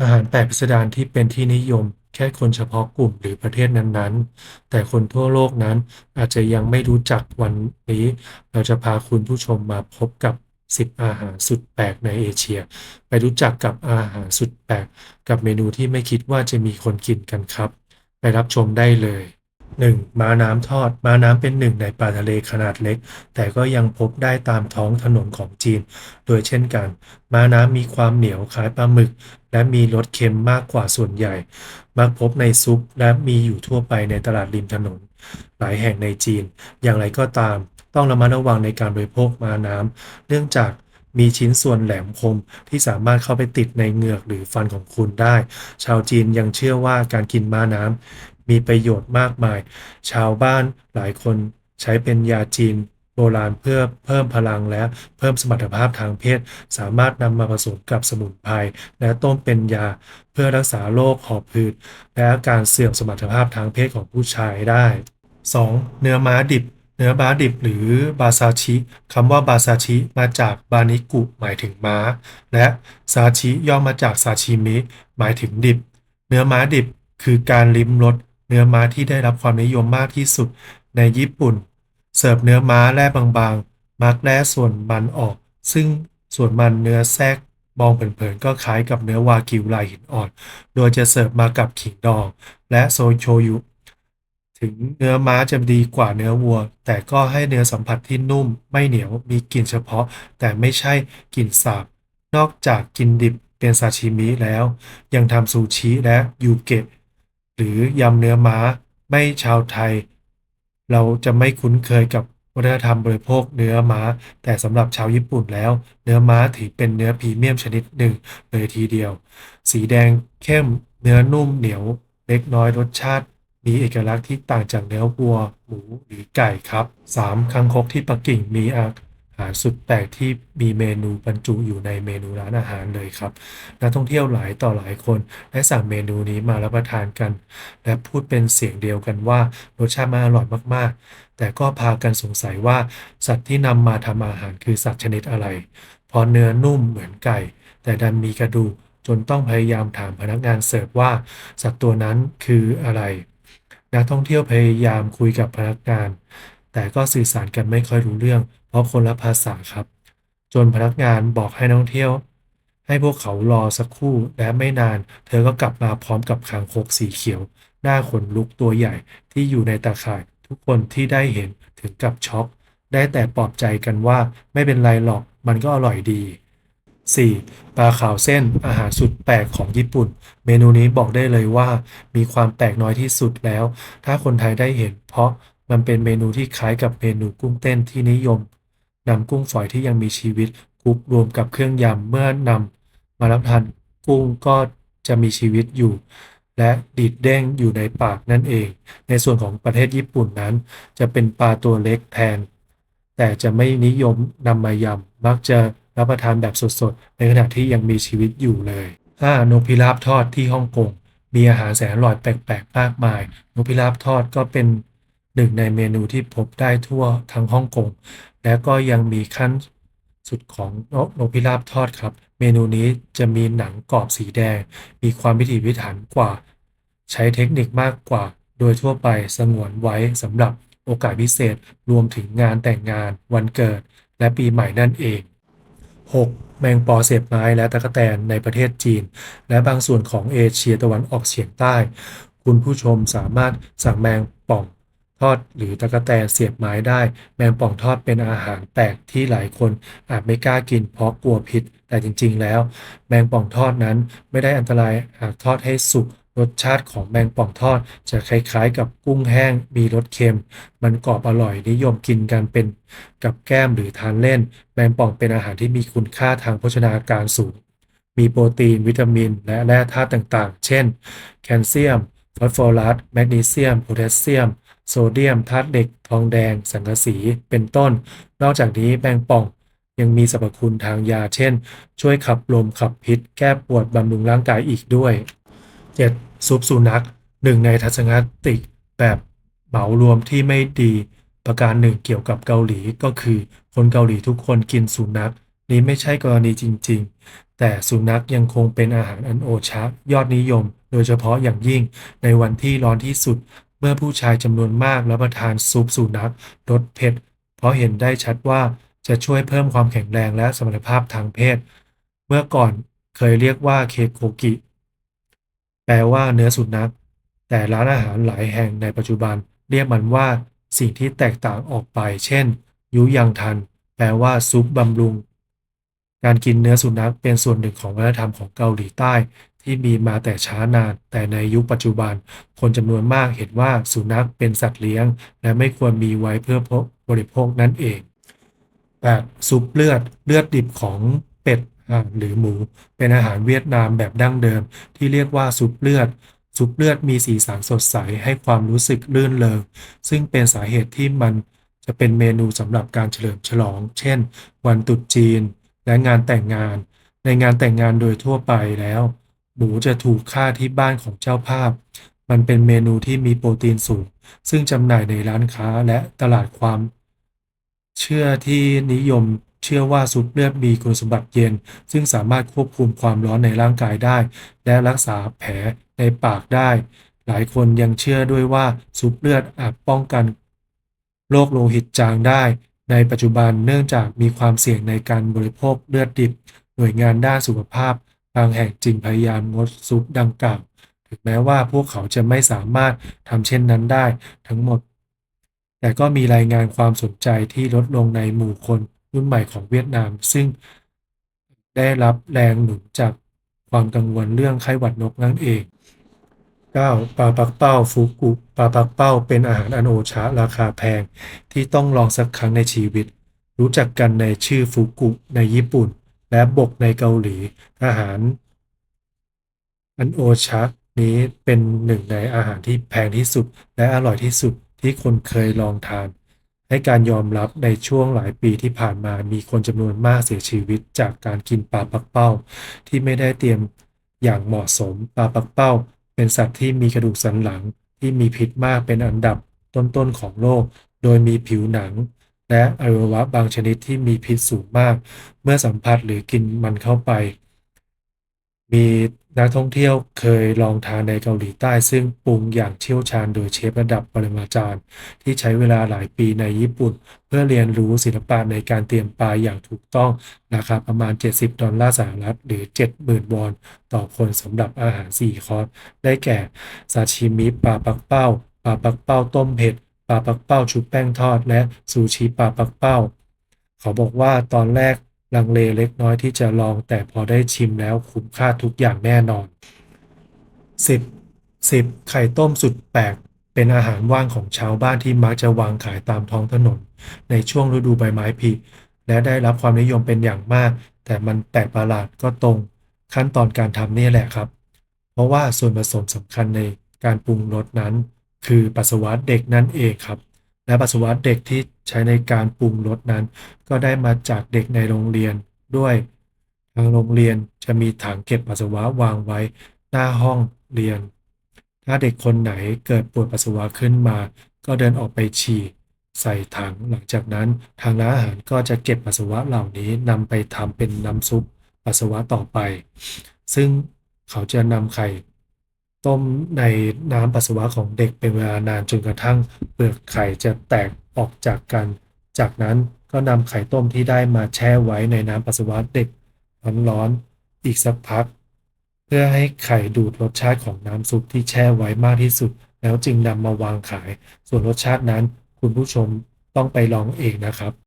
อาหารแปลกพิสดารที่เป็นที่นิยม แค่คนเฉพาะกลุ่มหรือประเทศนั้นๆ แต่คนทั่วโลกนั้นอาจจะยังไม่รู้จักวันนี้ เราจะพาคุณผู้ชมมาพบกับ 10 อาหารสุดแปลกในเอเชีย ไปรู้จักกับอาหารสุดแปลก กับเมนูที่ไม่คิดว่าจะมีคนกินกันครับ ไปรับชมได้เลย 1. ม้าน้ำทอด ม้าน้ำเป็นหนึ่งในปลาทะเลขนาดเล็ก แต่ก็ยังพบได้ตามท้องถนนของจีน โดยเช่นกัน ม้าน้ำมีความเหนียวคล้ายปลาหมึก และมีรสเค็มมากกว่าส่วนใหญ่ มักพบในซุปและมีอยู่ทั่วไปในตลาดริมถนน หลายแห่งในจีน อย่างไรก็ตาม ต้องระมัดระวังในการบริโภคม้าน้ำเนื่องจากมีชิ้นส่วนแหลมคมที่สามารถเข้าไปติดในเหงือกหรือฟันของคุณได้ ชาวจีนยังเชื่อว่าการกินม้าน้ำ มีประโยชน์มากมาย ชาวบ้านหลายคนใช้เป็นยาจีนโบราณเพื่อเพิ่มพลังและเพิ่มสมรรถภาพทางเพศ สามารถนำมาผสมกับสมุนไพรและต้มเป็นยาเพื่อรักษาโรคหอบหืดและอาการเสื่อมสมรรถภาพทางเพศของผู้ชายได้ 2. เนื้อม้าดิบ เนื้อม้าดิบหรือบาซาชิคำว่าบาซาชิมาจากบานิกุหมายถึงม้า และซาชิย่อมาจากซาชิมิหมายถึงดิบ เนื้อม้าดิบคือการลิ้มรส เนื้อม้าที่ได้รับความนิยมมากที่สุดในญี่ปุ่น เสิร์ฟเนื้อม้าแล่บางๆ มักแล่ส่วนมันออก ซึ่งส่วนมันเนื้อแทรกมองเผินๆก็คล้ายกับเนื้อวากิวลายหินอ่อน โดยจะเสิร์ฟมากับขิงดอง และโซยโชยุ ถึงเนื้อม้าจะดีกว่าเนื้อวัว แต่ก็ให้เนื้อสัมผัสที่นุ่ม ไม่เหนียว มีกลิ่นเฉพาะ แต่ไม่ใช่กลิ่นสาบ นอกจากกินดิบเป็นซาชิมิแล้ว ยังทำซูชิและยูเกะ หรือยำเนื้อม้า ไม่ชาวไทย เราจะไม่คุ้นเคยกับวัฒนธรรมบริโภคเนื้อม้า แต่สำหรับชาวญี่ปุ่นแล้ว เนื้อม้าถือเป็นเนื้อพรีเมียมชนิดหนึ่งเลยทีเดียว สีแดงเข้มเนื้อนุ่มเหนียวเล็กน้อยรสชาติมีเอกลักษณ์ที่ต่างจากเนื้อวัว หมูหรือไก่ครับ 3. คังคกที่ปักกิ่งมีอา หารสุดแปลกที่มีเมนูบรรจุอยู่ในเมนูร้านอาหารเลยครับ นักท่องเที่ยวหลายต่อหลายคนได้สั่งเมนูนี้มารับประทานกัน และพูดเป็นเสียงเดียวกันว่ารสชาติมันอร่อยมากๆ แต่ก็พากันสงสัยว่าสัตว์ที่นำมาทำอาหารคือสัตว์ชนิดอะไรพราะเนื้อนุ่มเหมือนไก่ แต่ดันมีกระดูกจนต้องพยายามถามพนักงานเสิร์ฟว่า สัตว์ตัวนั้นคืออะไร นักท่องเที่ยวพยายามคุยกับพนักงาน แต่ก็สื่อสารกันไม่ค่อยรู้เรื่อง เพราะคนละภาษาครับ จนพนักงานบอกให้นักท่องเที่ยว ให้พวกเขารอสักครู่และไม่นาน เธอก็กลับมาพร้อมกับคางคกสีเขียว หน้าขนลุกตัวใหญ่ที่อยู่ในตาข่าย ทุกคนที่ได้เห็นถึงกับช็อก ได้แต่ปลอบใจกันว่าไม่เป็นไรหรอกมันก็อร่อยดี 4. ปลาขาวเส้นอาหารสุดแปลกของญี่ปุ่น เมนูนี้บอกได้เลยว่า มีความแปลกน้อยที่สุดแล้ว ถ้าคนไทยได้เห็น เพราะมันเป็นเมนูที่คล้ายกับเมนูกุ้งเต้นที่นิยม นำกุ้งฝอยที่ยังมีชีวิตคลุกรวมกับเครื่องยำเมื่อนำมารับทานกุ้งก็จะมีชีวิตอยู่ และดีดเด้งอยู่ในปากนั่นเอง ในส่วนของประเทศญี่ปุ่นนั้น จะเป็นปลาตัวเล็กแทน แต่จะไม่นิยมนำมายำมักจะรับประทานแบบสดๆ ในขณะที่ยังมีชีวิตอยู่เลย 5. นกพิราบทอดที่ฮ่องกง มีอาหารแสนอร่อยแปลกๆ มากมาย นกพิราบทอดก็เป็นหนึ่งในเมนูที่พบได้ทั่วทั้งฮ่องกง และก็ยังมีขั้นสุดของนกนกพิราบทอดครับ เมนูนี้จะมีหนังกรอบสีแดง มีความพิถีพิถันกว่า ใช้เทคนิคมากกว่า โดยทั่วไปสงวนไว้สำหรับโอกาสพิเศษรวมถึงงานแต่งงาน วันเกิด และปีใหม่นั่นเอง 6. แมงปอเสียบไม้และตะกแตนในประเทศจีน และบางส่วนของเอเชียตะวันออกเฉียงใต้ คุณผู้ชมสามารถสั่งแมงป่อง ทอดหรือตะกแตนเสียบไม้ได้ แมงป่องทอดเป็นอาหารแปลกที่หลายคนอาจไม่กล้ากินเพราะกลัวพิษ แต่จริง ๆ แล้ว แมงป่องทอดนั้นไม่ได้อันตรายหากทอดให้สุกรสชาติของแมงป่องทอดจะคล้ายๆ กับกุ้งแห้งมีรสเค็ม มันกรอบอร่อยนิยมกินกันเป็นกับแก้มหรือทานเล่น แมงป่องเป็นอาหารที่มีคุณค่าทางโภชนาการสูง มีโปรตีน วิตามิน และแร่ธาตุต่างๆ เช่น แคลเซียมฟอสฟอรัสแมกนีเซียมโพแทสเซียม โซเดียมธาตุเหล็ก ทองแดง สังกะสี เป็นต้น นอกจากนี้แมงป่องยังมีสรรพคุณทางยา เช่น ช่วยขับลมขับพิษ แก้ปวดบำรุงร่างกายอีกด้วย 7. ซุปสุนัขหนึ่งในทัศนคติแบบเหมารวมที่ไม่ดี ประการหนึ่งเกี่ยวกับเกาหลีก็คือ คนเกาหลีทุกคนกินสุนัข นี้ไม่ใช่กรณีจริง ๆ แต่สุนัขยังคงเป็นอาหารอันโอชะยอดนิยม โดยเฉพาะอย่างยิ่งในวันที่ร้อนที่สุด เมื่อผู้ชายจำนวนมากรับประทานซุปสุนัขรสเผ็ด เพราะเห็นได้ชัดว่าจะช่วยเพิ่มความแข็งแรงและสมรรถภาพทางเพศ เมื่อก่อนเคยเรียกว่าเคโกกิ แปลว่าเนื้อสุนัข แต่ร้านอาหารหลายแห่งในปัจจุบันเรียกมันว่าสิ่งที่แตกต่างออกไป เช่น ยุยังทัน แปลว่าซุปบำรุง การกินเนื้อสุนัขเป็นส่วนหนึ่งของวัฒนธรรมของเกาหลีใต้ ที่มีมาแต่ช้านาน แต่ในยุคปัจจุบัน คนจำนวนมากเห็นว่าสุนัขเป็นสัตว์เลี้ยง และไม่ควรมีไว้เพื่อบริโภคนั่นเอง 8. ซุปเลือดเลือดดิบของเป็ดหรือหมู เป็นอาหารเวียดนามแบบดั้งเดิม ที่เรียกว่าซุปเลือดซุปเลือดมีสีสันสดใสให้ความรู้สึกลื่นเริงซึ่งเป็นสาเหตุที่มันจะเป็นเมนูสำหรับการเฉลิมฉลอง เช่น วันตรุษจีน และงานแต่งงาน ในงานแต่งงานโดยทั่วไปแล้ว หมูจะถูกฆ่าที่บ้านของเจ้าภาพ มันเป็นเมนูที่มีโปรตีนสูง ซึ่งจำหน่ายในร้านค้าและตลาดความ เชื่อที่นิยมเชื่อว่าซุปเลือดมีคุณสมบัติเย็น ซึ่งสามารถควบคุมความร้อนในร่างกายได้ และรักษาแผลในปากได้ หลายคนยังเชื่อด้วยว่าซุปเลือดอาจป้องกันโรคโลหิตจางได้ ในปัจจุบันเนื่องจากมีความเสี่ยงในการบริโภคเลือดดิบ หน่วยงานด้านสุขภาพางแห่งจึงพยายามงดซุปดังกล่าว ถึงแม้ว่าพวกเขาจะไม่สามารถทำเช่นนั้นได้ทั้งหมด แต่ก็มีรายงานความสนใจที่ลดลงในหมู่คนรุ่นใหม่ของเวียดนาม ซึ่งได้รับแรงหนุนจากความกังวลเรื่องไข้หวัดนกนั่นเอง 9. ปลาปักเป้าฟุกุปลาปักเป้าเป็นอาหารอันโอชะราคาแพง ที่ต้องลองสักครั้งในชีวิต รู้จักกันในชื่อฟุกุในญี่ปุ่น และบกในเกาหลีอาหาร อันโอชะนี้เป็นหนึ่งในอาหารที่แพงที่สุด และอร่อยที่สุดที่คนเคยลองทาน ให้การยอมรับในช่วงหลายปีที่ผ่านมามีคนจำนวนมากเสียชีวิตจากการกินปลาปักเป้า ที่ไม่ได้เตรียมอย่างเหมาะสมปลาปักเป้า เป็นสัตว์ที่มีกระดูกสันหลังที่มีพิษมากเป็นอันดับต้นๆของโลก โดยมีผิวหนัง และอวัยวะบางชนิดที่มีพิษสูงมาก เมื่อสัมผัสหรือกินมันเข้าไป มีนักท่องเที่ยวเคยลองทานในเกาหลีใต้ ซึ่งปรุงอย่างเชี่ยวชาญโดยเชฟระดับปรมาจารย์ ที่ใช้เวลาหลายปีในญี่ปุ่น เพื่อเรียนรู้ศิลปะในการเตรียมปลาอย่างถูกต้องราคาประมาณ 70 ดอลลาร์สหรัฐหรือ 70,000 วอน ต่อคนสำหรับอาหาร 4 คอร์สได้แก่ซาชิมิปลาปักเป้า ปลาปักเป้าต้มเผ็ด ปลาปักเป้าชุบแป้งทอด และซูชิปลาปักเป้า เขาบอกว่าตอนแรกลังเลเล็กน้อยที่จะลอง แต่พอได้ชิมแล้วคุ้มค่าทุกอย่างแน่นอน 10. 10. ไข่ต้มสุดแปลก เป็นอาหารว่างของชาวบ้านที่มักจะวางขายตามท้องถนน ในช่วงฤดูใบไม้ผลิและได้รับความนิยมเป็นอย่างมาก แต่มันแปลกประหลาดก็ตรง ขั้นตอนการทำนี่แหละครับ เพราะว่าส่วนผสมสำคัญในการปรุงรสนั้น คือปัสสาวะเด็กนั่นเองครับ และปัสสาวะเด็กที่ใช้ในการปรุงรสนั้น ก็ได้มาจากเด็กในโรงเรียนด้วย ทางโรงเรียนจะมีถังเก็บปัสสาวะวางไว้หน้าห้องเรียน ถ้าเด็กคนไหนเกิดปวดปัสสาวะขึ้นมา ก็เดินออกไปฉี่ใส่ถังหลังจากนั้นทางร้านอาหารก็จะเก็บปัสสาวะเหล่านี้นำไปทำเป็นน้ำซุปปัสสาวะต่อไป ซึ่งเขาจะนำไข่ ต้มในน้ำปัสสาวะของเด็กเป็นเวลานานจนกระทั่งเปลือกไข่จะแตกออกจากกัน จากนั้นก็นำไข่ต้มที่ได้มาแช่ไว้ในน้ำปัสสาวะเด็กร้อนๆอีกสักพัก เพื่อให้ไข่ดูดรสชาติของน้ำซุปที่แช่ไว้มากที่สุด แล้วจึงนำมาวางขาย ส่วนรสชาตินั้น คุณผู้ชมต้องไปลองเองนะครับ